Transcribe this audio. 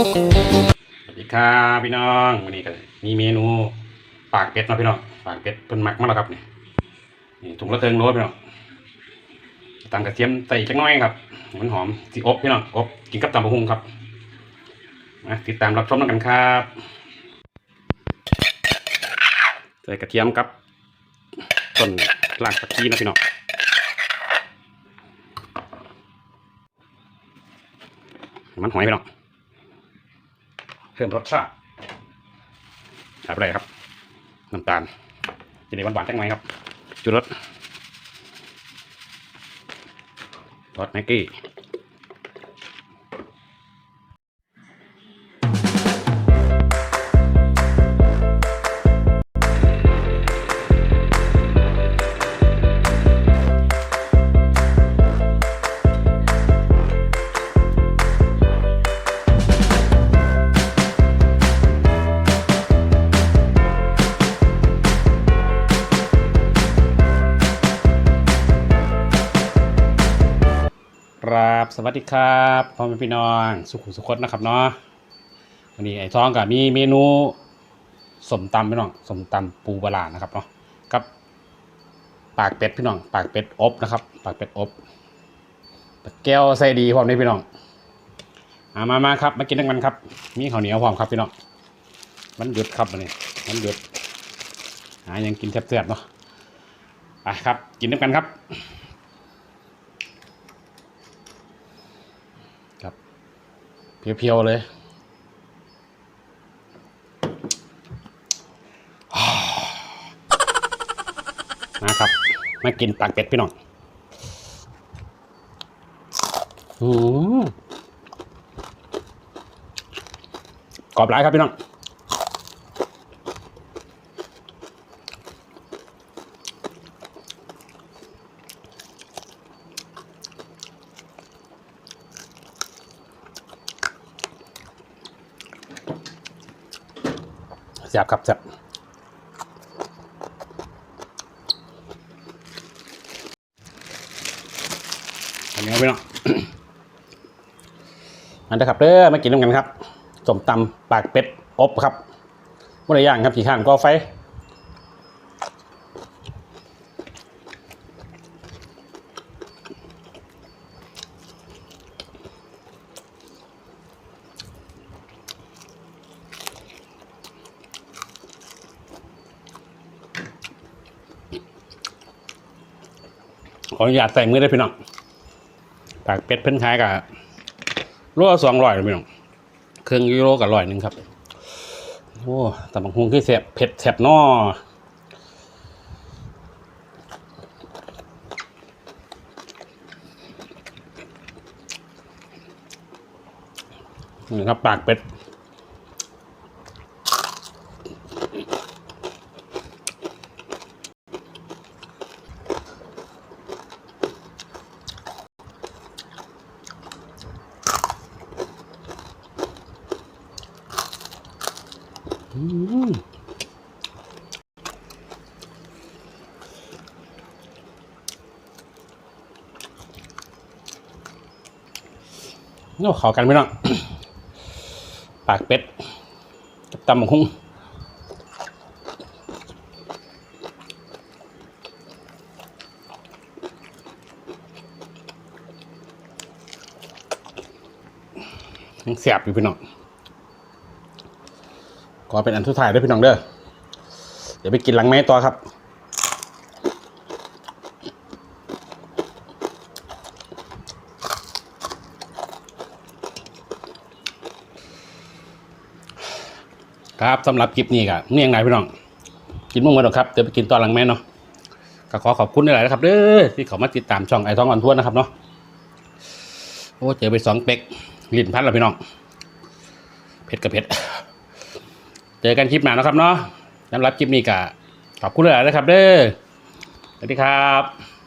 สวัสดีครับพี่น้องวันนี้ก็มีเมนูปากเป็ดนะพี่น้องปากเป็ดเป็นมักมาแล้วครับนี่นี่ถุงละเทิงโลพี่น้องตำกระเทียมใส่จักน้อยครับมันหอมสีอบพี่น้องอบกินกับตำบะฮุงครับมาติดตามรับชมกันครับใส่กระเทียมครับต้นรากตะกี้นะพี่น้องมันหอยพี่น้อง พิ่มรสชาติอะไรครับน้ำตาลจะได้หวานๆจังไหมครับจุรสรสแม็กกี้ สวัสดีครับพ่อแม่พี่น้องสุขุมสุขดนะครับเนาะวันนี้ไอ้ท้องกับมีเมนูสมตำพี่น้องสมตำปูปลานะครับเนาะกับปากเป็ดพี่น้อง ปากเป็ดอบนะครับ ปากเป็ดอบแก้วใส่ดีพร้อมนี่พี่น้องมามามาครับมากินด้วยกันครับ มีข้าวเหนียวพร้อมครับพี่น้องมันหยุดครับวันนี้มันหยุดหายังกินแซ่บๆเนาะไปครับ กินด้วยกันครับครับ เพียวๆเลยนะครับมากินปากเป็ดพี่น้องอืมกรอบหลายครับพี่น้อง แซ่บครับแซ่บอันนี้ไปเนาะอันนะครับเด้อมากินด้วยกันครับสมตำปากเป็ดอบครับมื่อไรย่างครับขี่ข้างก็ไฟ ขออนุญาตใส่มือได้พี่น้องปากเป็ดเพิ่นขายกับโลสองร้อยพี่น้องเครื่องยูโรกับร้อยหนึ่งครับ โอ้แต่บางคงคือแสบเผ็ดแสบนอนี่ครับปากเป็ด อืมโอ้ขอกันไม่น้องปากเป็ด กับตำบักหุ่งยังเสียบอยู่พี่น้อง ก็เป็นอันสุดท้ายด้วยพี่น้องเด้อ เดี๋ยวไปกินหลังไม้ต่อครับ ครับสำหรับคลิปนี้ก็นี่ยังไงพี่น้อง กินมุ่งมาดอกครับ เดี๋ยวไปกินตอนหลังแม่เนาะก็ขอขอบคุณหลายๆนะครับเด้อที่เขามาติดตามช่องไอ้ท้องอ่อนทวนนะครับเนาะโอ้เจอไปสองเป็กลิ้นพันแล้วพี่น้องเผ็ดกับเผ็ด เจอกันคลิปหน้านะครับเนาะสำหรับคลิปนี้ก็ขอบคุณหลายนะครับ เด้อสวัสดีครับ